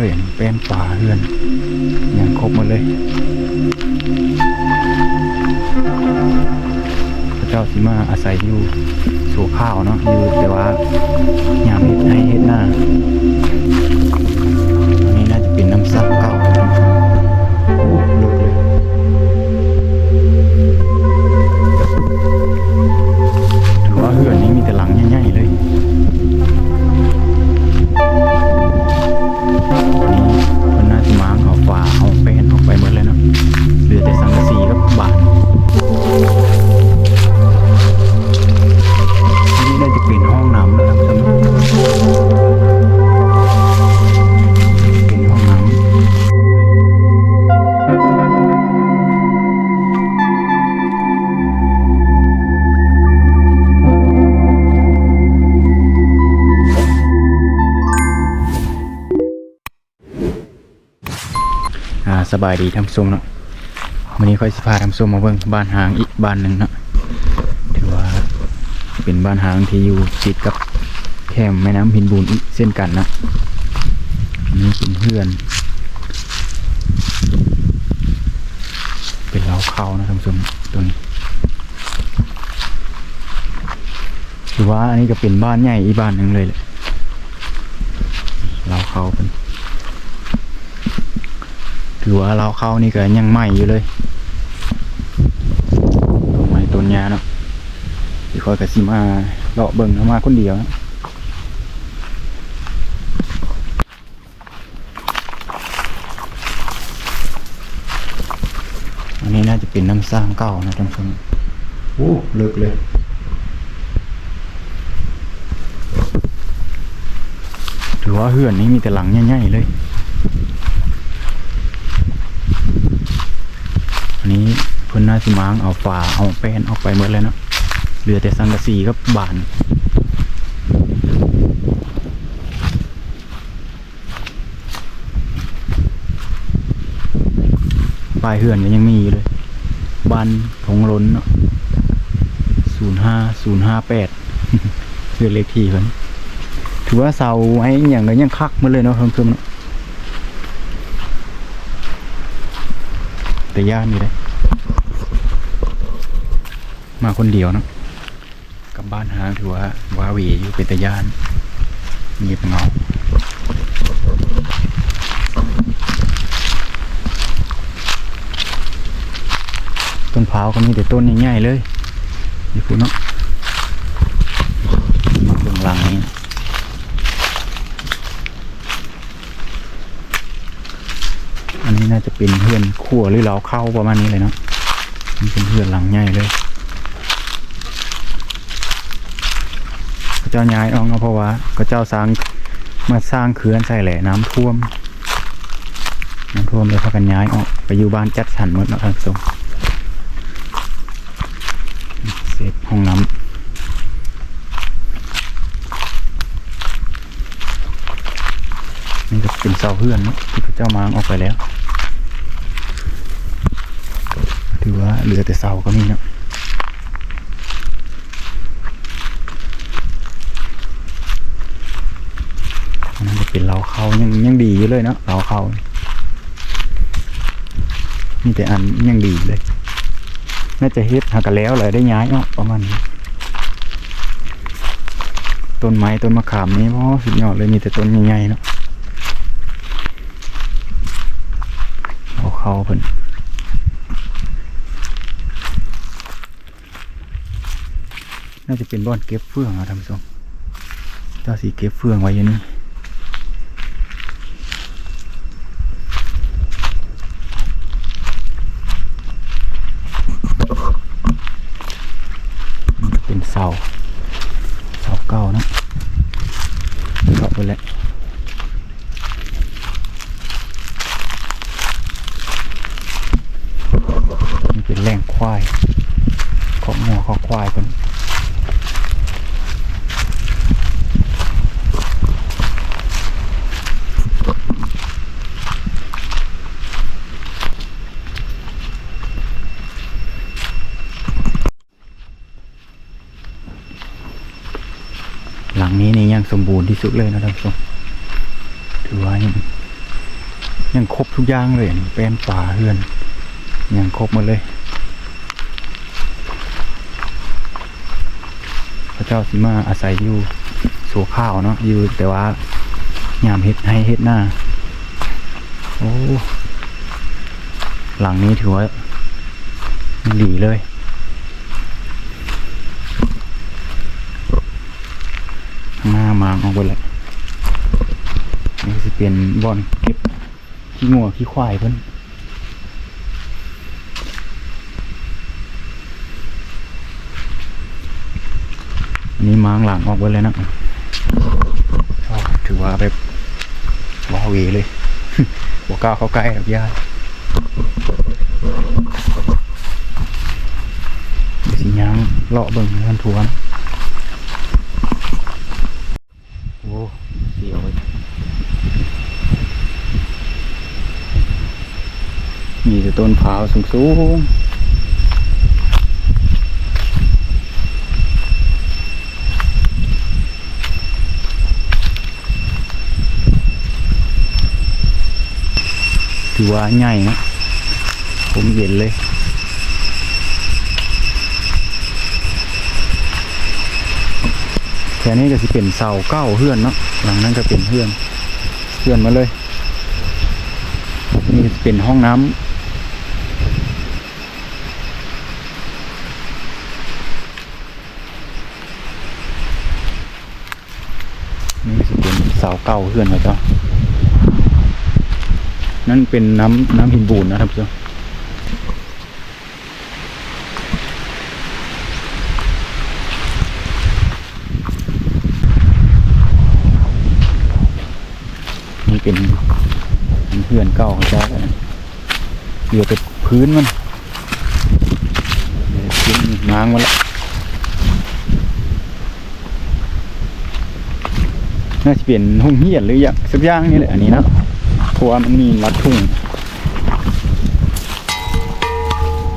เลยอันนี้เป็นป่าเฮือนอย่างครบหมดเลยพระเจ้าสิมาอาศัยอยู่สู่ข้าวเนาะอยู่แต่ว่ายามเห็ดให้เห็ดหน้า สบายดีท่านผู้มเนาะวันนี้ค่อยสิพาท่านผู้มมาเบิ่งบ้านหางอีกบ้านหนึ่งเนาะถือว่าเป็นบ้านหางที่อยู่ติดกับแคมแม่น้ำพินบูนอีกเส้นกันนะอันนี้เป็นเพื่อน เป็นเล้าเขานะท่านผู้ชมตัวนี้ถือว่าอันนี้ก็เป็นบ้านใหญ่อีกบ้านหนึ่งเลยแหละเล้าเข้าเป็น ถือว่าเราเข้านี่ก็ยังใหม่อยู่เลยต้นไม้ต้นยาเนาะที่คอยกระซิมาเลาะเบิ่งเอามาคนเดียวนะอันนี้น่าจะเป็นน้ำสร้างเก่านะท่านผู้ชมโอ้เลิกเลยถือว่าเฮือนนี้มีแต่หลังใหญ่ๆเลย อันนี้เพิ่ นน่าสิมางเอาฝาเอาแป้นออกไปหมดเลยเนาะเหลือแต่สังกะสีกับานปลายเหือนก็ยังมีอยู่เลยบานทงล้นเนาะศูนย์ห้าศูนย์ห้าแปดเพื่อเลขที่เพิ่นถือว่าเสาไอ้อย่างก็ยังคักมาเลยเนาะเพิ่มๆเนาะแต่ย่านอยู่เลย มาคนเดียวเนาะกลับบ้านหางถือว่าว้าวีอยู่เป็นตะยานเงียบเงาต้นพร้าวก็มีแต่ต้นใหญ่ๆเลยอยู่คุณเนาะมาเบื้องหลังนี้อันนี้น่าจะเป็นเพื่อนขั้วหรือเราเข้าประมาณนี้เลยเนาะมันเป็นเพื่อนหลังใหญ่เลย ก็เจ้าย้ายออกเนาะเพราะว่าก็เจ้าสร้างมาสร้างเขื่อนใส่แหล่น้ำท่วม น้ำท่วมเลยพากันย้ายออกไปอยู่บ้านจัดสรรหมดเนาะท่านผู้ชมเศษห้องน้ำนี่ก็เป็นเสาเพื่อนที่พระเจ้ามางออกไปแล้ว ถือว่าเหลือแต่เสาก็มีเนาะ อันนั่นจะ เป็นเราเขายังยังดีอยู่เลยเนาะเราเขามีแต่อันยังดีเลย น่าจะเฮ็ดหากันแล้วเลยได้ย้ายเนาะประมาณนี้ต้นไม้ต้นมะขามนี้เพราะสุดยอดเลยมีแต่ต้นใหญ่ๆเนาะเราเขาเพิ่นน่าจะเป็นบ่อนเก็บเฟืองอะท่านผู้ชมเจ้าสีเก็บเฟืองไว้อย่างนี้เป็นเสาเสาเก่านะเสาไปแล้วมันเป็นแรง ควายของหัวขอควายเป็นหลังนี้นี่ยังสมบูรณ์ที่สุดเลยนะท่านผู้ชมถือว่ายังยังครบทุกอย่างเลยแป้นป่าเฮือนยังครบหมดเลย พระ เจ้าสิมาอาศัยอยู่สัวข้าวเนาะอยู่แต่ว่ายามเฮ็ดให้เฮ็ดหน้า โอ้หลังนี้ถือว่าดีเลยข้างหน้ามางออกไปเลยนี่จะเป็นบอนเก็บขี้งัวขี้ควายเพิ่น นี้มางหลังออกไปเลยนะถือว่าแบบว้าเหวเลยบอกก้าวเข้าใกล้หรอกย่าเดี๋ยวสิย่างเลาะเบิ่งให้มันทวนโอ้เสียวเลยมีแต่ต้นพร้าวสูงๆ ถือว่าใหญ่นะ ผมเย็นเลยแถวนี้ก็สิเป็นเสาเก้าเฮือนเนาะหลังนั้นก็เป็นเฮือนเฮือนมาเลย นี่เป็นห้องน้ำนี่สิเป็นเสาเก้าเฮือนเขาเจ้า นั่นเป็นน้ำน้ำหินบูนนะท่านผู้ชมนี่เป็นเพื่อนเก่าของเจ้าเหลือแต่พื้นมันพื้นง้างมาแล้วน่าจะเปลี่ยนห้องเฮียนหรืออย่างสักอย่างนี่แหละอันนี้นะ ราะว่ามันมีรัดทุ่ง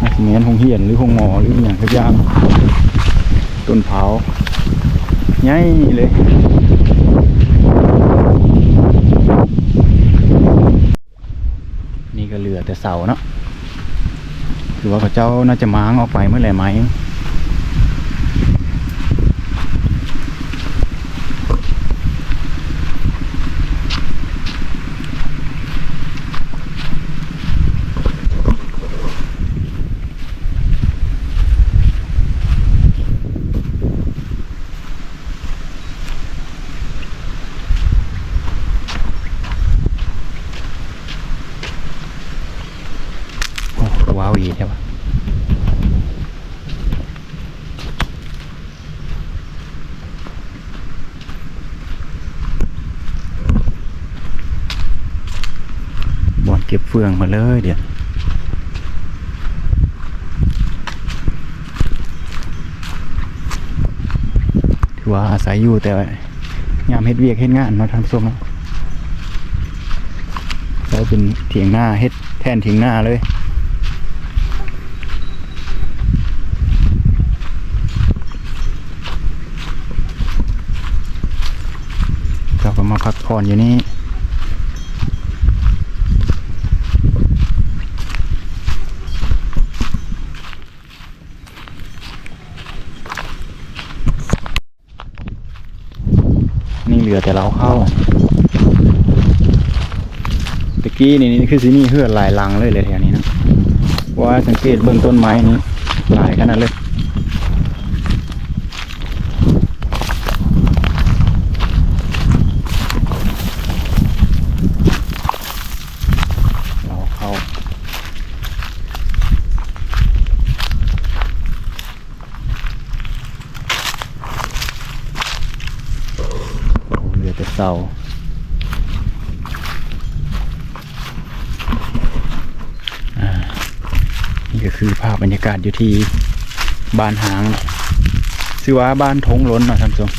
น่าจะเหมือนห้องเฮียนหรือห้องหมอหรืออย่างสักอย่างต้นเผาใหญ่เลยนี่ก็เหลือแต่เสาเนาะคือว่าพระเจ้าน่าจะม้างออกไปเมื่อไหร่ไหมโอ้ว้าวอีใช่ปะบอนเก็บเฟืองมาเลยเดี๋ยวถือว่าอาศัยอยู่แต่ว่ายามเฮ็ดเวียกเฮ็ดงานเนาะทางส้มเนาะแล้วเป็นเถียงหน้าเฮ็ดแทนเถียงหน้าเลยเราก็มาพักผ่อนอยู่นี่เหลือแต่เราเข้าตะ กี้นี่นี่คือสินี่เฮือดหลายลังเลยเลยแถวนี้นะว่าสังเกตเบื้องต้นไม้นี้หลายขนาดเลย เราเข้า โอ้เหลือแต่เสาอ่านี่ ก็คือภาพบรรยากาศอยู่ที่บ้านหางชื่อว่าบ้านทงล้นนะท่านผู้ชม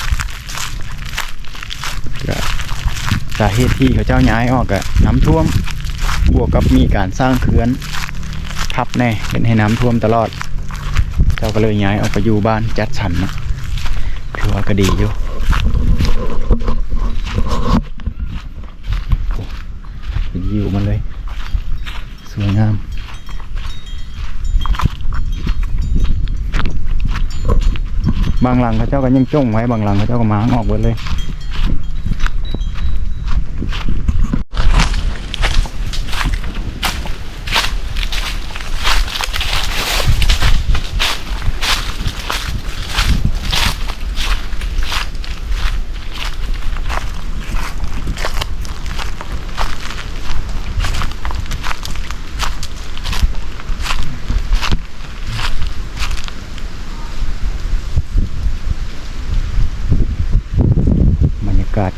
ก็สาเหตุที่เขาเจ้าย้ายออกก็น้ำท่วมบวกกับมีการสร้างเขื่อนทับแน่เป็นให้น้ำท่วมตลอด เจ้าก็เลยย้ายออกไปอยู่บ้านจัดสรรนะถือว่าก็ดีอยู่ยิวมันเลย สวยงาม บางหลังเขาเจ้าก็ยังจ้องไว้บางหลังเขาเจ้าก็มาออกหมดเลย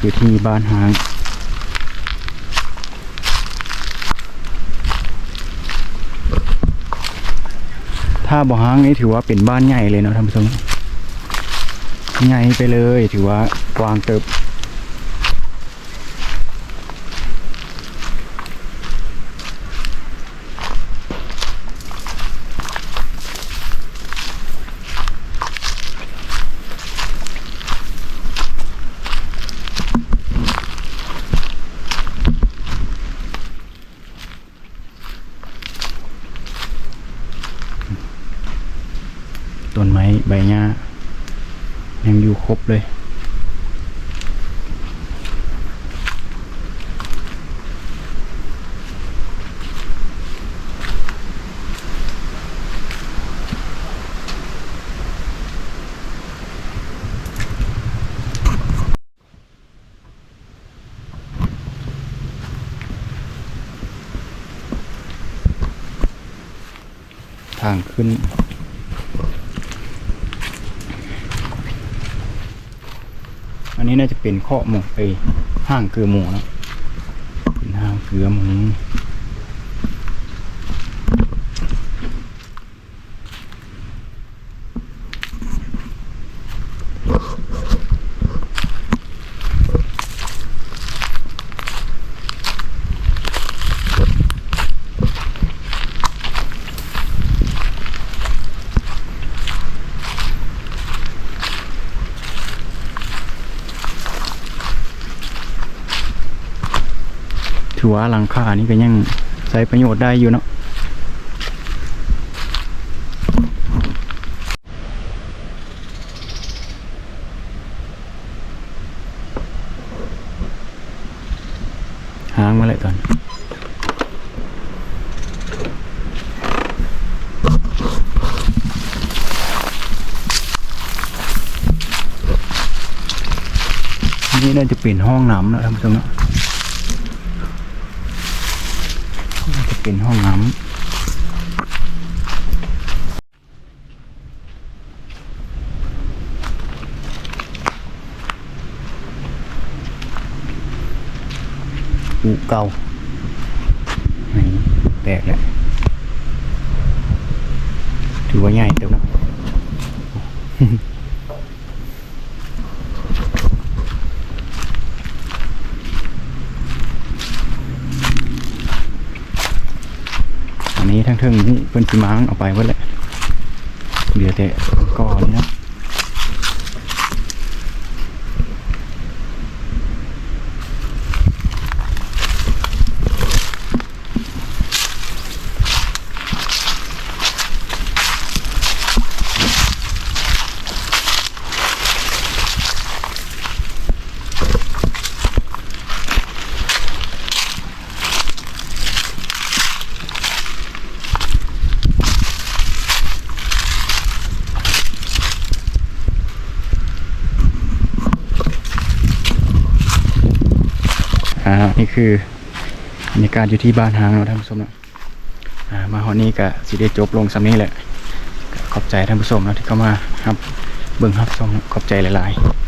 อยู่ที่บ้านหาง ถ้าบ่อหางนี้ถือว่าเป็นบ้านใหญ่เลยเนาะท่านผู้ชม ใหญ่ไปเลยถือว่ากว้างเติบ ต้นไม้ใบหญ้ายังอยู่ครบเลยทางขึ้น นนี้น่าจะเป็นข้อหมูไอห้างเกลือหมูนะเป็นห้างเกลือหมู ถือว่าหลังคานี่ก็ยังใช้ประโยชน์ได้อยู่เนาะหางมาเลยตอนนี่น่าจะเป็นห้องน้ำนะท่านผู้ชมเนาะ เป็นห้องน้ำอูเก่าแตกแล้วถือว่าใหญ่เต็ม นี้ทั้งเทิงนี่เพิ่นสิม้างเอาไปหมดแหละเหลือแต่ก่อนนะอ่านี่ คือบรรยากาศอยู่ที่บ้านหางเราท่านผู้ชมนะมาฮอนี้ก็สิได้จบลงสำนี้แหละขอบใจท่านผู้ชมนะที่เข้ามาครับเบิ่งครับชมขอบใจหลาย ๆ